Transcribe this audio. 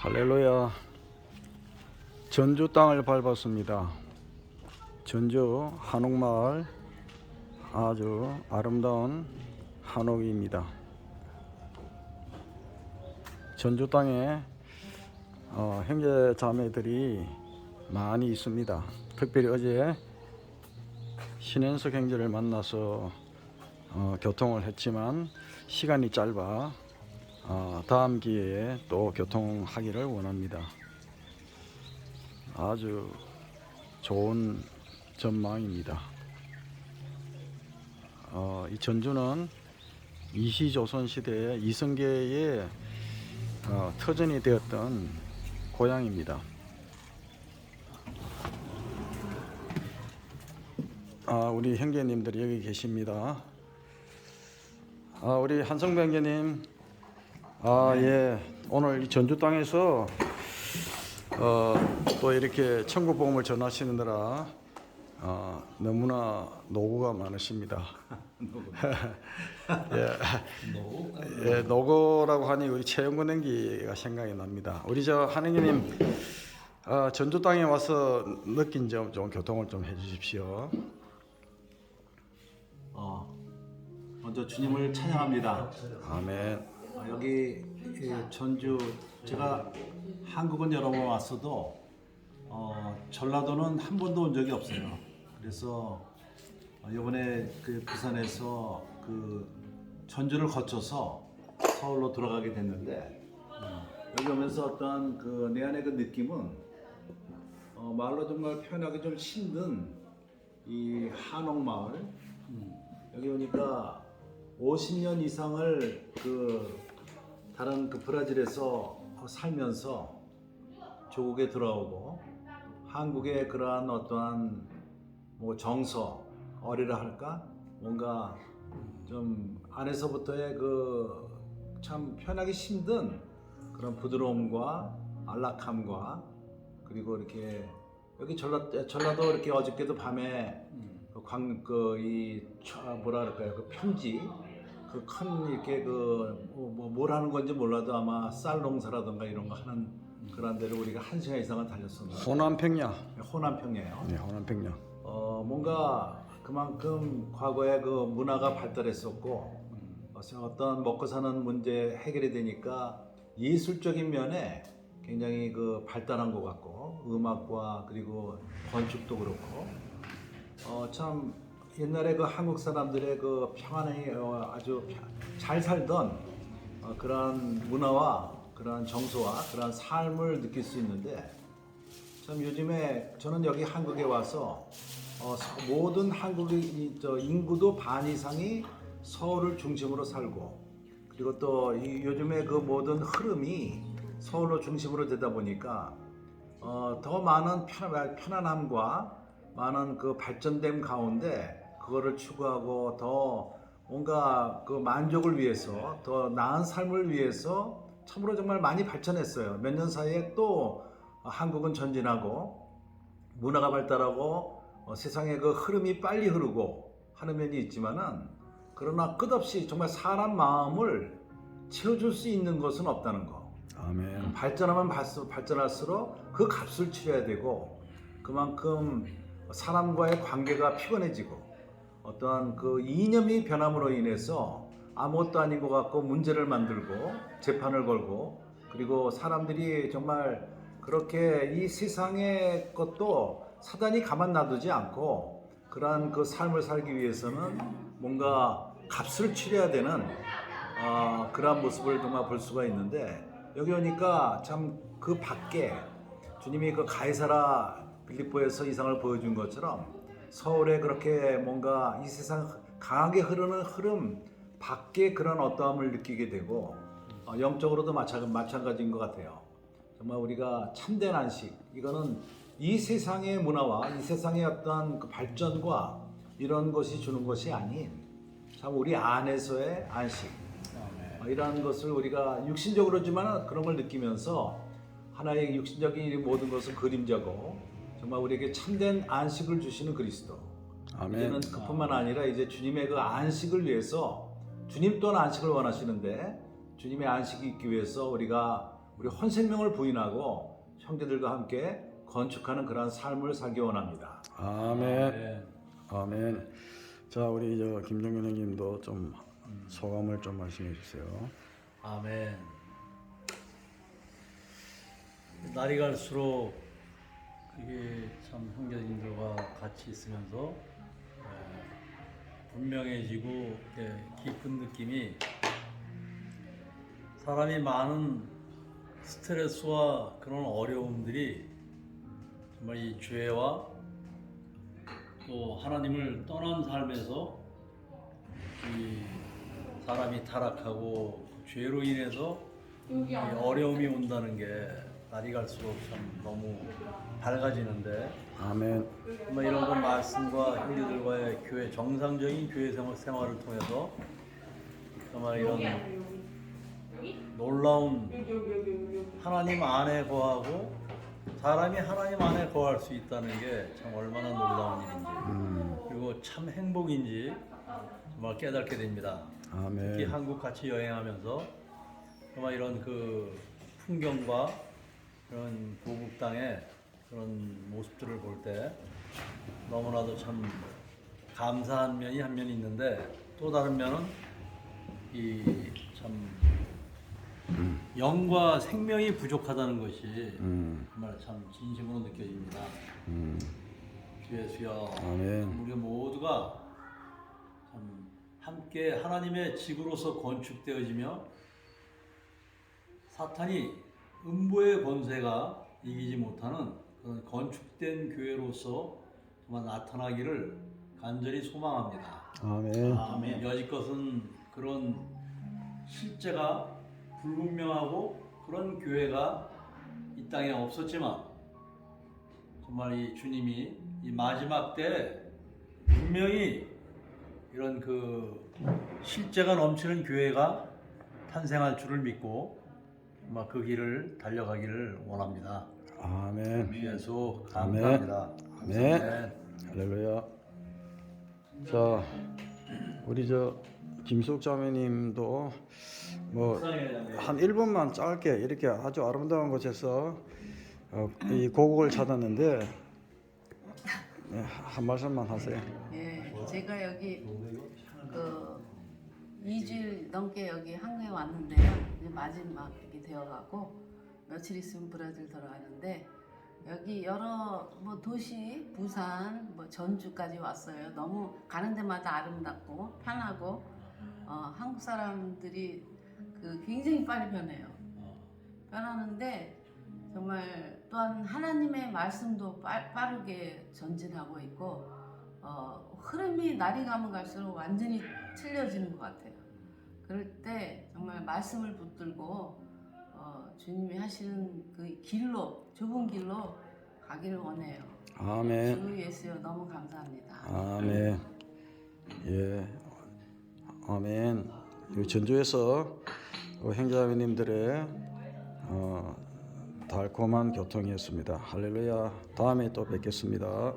할렐루야. 전주 땅을 밟았습니다. 전주 한옥마을 아주 아름다운 한옥입니다. 전주 땅에 어, 형제 자매들이 많이 있습니다. 특별히 어제 신현석 형제를 만나서 어, 교통을 했지만 시간이 짧아 어, 다음 기회에 또 교통하기를 원합니다. 아주 좋은 전망입니다. 어, 이 전주는 이시조선 시대에 이성계의 어, 터전이 되었던 고향입니다. 아, 우리 형제님들이 여기 계십니다. 아, 우리 한성배 형제님, 아, 예. 오늘 이 전주 땅에서 어, 또 이렇게 천국 복음을 전하시느라 어, 너무나 노고가 많으십니다. 예, 예, 노고라고 하니 우리 최영근 행기가 생각이 납니다. 우리 저 한행기님 어, 전주 땅에 와서 느낀 점 좀 교통을 좀 해주십시오. 어, 먼저 주님을 찬양합니다. 아멘. 어, 여기 이 전주 제가 한국은 여러 번 왔어도 어, 전라도는 한 번도 온 적이 없어요. 그래서 어, 이번에 그 부산에서 그 전주를 거쳐서 서울로 돌아가게 됐는데 어, 여기 오면서 어떤 그 내 안의 그 느낌은 어, 말로 정말 표현하기 좀 힘든 이 한옥마을 음, 여기 오니까 50년 이상을 그 다른 그 브라질에서 살면서 조국에 돌아오고 한국의 그러한 어떠한 뭐 정서 어리라 할까? 뭔가 좀 안에서부터의 그참 표현하기 힘든 그런 부드러움과 안락함과 그리고 이렇게 여기 전라 전라도 이렇게 어저께도 밤에 그광그이 뭐라 그럴까요? 그 편지 그 큰 이렇게 그뭐뭘 하는 건지 몰라도 아마 쌀 농사라든가 이런 거 하는 그런 데를 우리가 한 시간 이상은 달렸었는데 호남 평야. 호남평이에요. 네, 호남 평야. 어 뭔가 그만큼 과거에 그 문화가 발달했었고 어, 어떤 먹고 사는 문제 해결이 되니까 예술적인 면에 굉장히 그 발달한 것 같고 음악과 그리고 건축도 그렇고 어 참 옛날에 그 한국 사람들의 그 평안히 어, 아주 펴- 잘 살던 어, 그러한 문화와 그러한 정서와 그러한 삶을 느낄 수 있는데 참 요즘에 저는 여기 한국에 와서 어, 서- 모든 한국의 인구도 반 이상이 서울을 중심으로 살고 그리고 또 이 요즘에 그 모든 흐름이 서울로 중심으로 되다 보니까 어, 더 많은 편, 편안함과 많은 그 발전됨 가운데 그거를 추구하고 더 뭔가 그 만족을 위해서 더 나은 삶을 위해서 참으로 정말 많이 발전했어요. 몇 년 사이에 또 한국은 전진하고 문화가 발달하고 어, 세상의 그 흐름이 빨리 흐르고 하는 면이 있지만은 그러나 끝없이 정말 사람 마음을 채워줄 수 있는 것은 없다는 거. 아멘. 발전하면 발수- 발전할수록 그 값을 치러야 되고 그만큼 사람과의 관계가 피곤해지고 어떠한 그 이념이 변함으로 인해서 아무것도 아닌 것 같고 문제를 만들고 재판을 걸고 그리고 사람들이 정말 그렇게 이 세상의 것도 사단이 가만 놔두지 않고 그러한 그 삶을 살기 위해서는 뭔가 값을 치러야 되는 어, 그러한 모습을 정말 볼 수가 있는데 여기 오니까 참 그 밖에 주님이 그 가이사라 빌립보에서 이상을 보여준 것처럼 서울에 그렇게 뭔가 이 세상 강하게 흐르는 흐름 밖에 그런 어떠함을 느끼게 되고 어, 영적으로도 마찬- 마찬가지 인 것 같아요. 정말 우리가 참된 안식 이거는 이 세상의 문화와 이 세상의 어떤 그 발전과 이런 것이 주는 것이 아닌 참 우리 안에서의 안식 어, 이러한 것을 우리가 육신적으로지만 그런 걸 느끼면서 하나의 육신적인 모든 것은 그림자고 정말 우리에게 참된 안식을 주시는 그리스도 아멘. 이제는 그뿐만 아니라 이제 주님의 그 안식을 위해서 주님 또한 안식을 원하시는데 주님의 안식이 있기 위해서 우리가 우리 헌생명을 부인하고 형제들과 함께 건축하는 그러한 삶을 살기 원합니다. 아멘. 네. 아멘. 자, 우리 저 김정균 형님도 좀 소감을 좀 말씀해 주세요. 아멘. 날이 갈수록 그게 참 형제님들과 같이 있으면서 에, 분명해지고 깊은 느낌이 사람이 많은 스트레스와 그런 어려움들이 정말 이 죄와 또 하나님을 떠난 삶에서 이 사람이 타락하고 죄로 인해서 이 어려움이 온다는 게 날이 갈수록 참 너무 밝아지는데 아멘. 정말 이런 건 말씀과 형제들과의 교회 정상적인 교회 생활, 생활을 통해서 정말 이런 놀라운 하나님 안에 거하고 사람이 하나님 안에 거할 수 있다는 게 참 얼마나 놀라운 일인지 그리고 참 행복인지 정말 깨닫게 됩니다. 특히 아멘. 한국 같이 여행하면서 정말 이런 그 풍경과 그런 고국 땅의 그런 모습들을 볼 때 너무나도 참 감사한 면이 한 면이 있는데 또 다른 면은 이 참 영과 생명이 부족하다는 것이 음. 정말 참 진심으로 느껴집니다. 음. 주 예수여 아멘. 우리 모두가 참 함께 하나님의 집으로서 건축되어지며 사탄이 음보의 권세가 이기지 못하는 그런 건축된 교회로서 정말 나타나기를 간절히 소망합니다. 아멘. 아멘. 여지껏은 그런 실제가 불분명하고 그런 교회가 이 땅에 없었지만 정말 이 주님이 이 마지막 때 분명히 이런 그 실제가 넘치는 교회가 탄생할 줄을 믿고 그 길을 달려가기를 원합니다. 아멘. 주 예수. 감사합니다. 아멘. 아멘. 할렐루야. 자, 우리 저 김숙 자매님도 뭐 한 1분만 짧게 이렇게 아주 아름다운 곳에서 어, 이 고국을 찾았는데 네, 한 말씀만 하세요. 예, 제가 여기 그 2주일 넘게 여기 한국에 왔는데요. 이제 마지막이 되어가고 며칠 있으면 브라질 돌아가는데 여기 여러 뭐 도시 부산 뭐 전주까지 왔어요. 너무 가는 데마다 아름답고 편하고 어, 한국 사람들이 그 굉장히 빨리 변해요. 변하는데 정말 또한 하나님의 말씀도 빠, 빠르게 전진하고 있고 어, 흐름이 날이 가면 갈수록 완전히 틀려지는 것 같아요. 그럴 때 정말 말씀을 붙들고 어, 주님이 하시는 그 길로 좁은 길로 가기를 원해요. 아멘. 주 예수여 너무 감사합니다. 아멘. 예. 아멘. 이 전주에서 그 형제자매님들의 어, 달콤한 교통이었습니다. 할렐루야. 다음에 또 뵙겠습니다.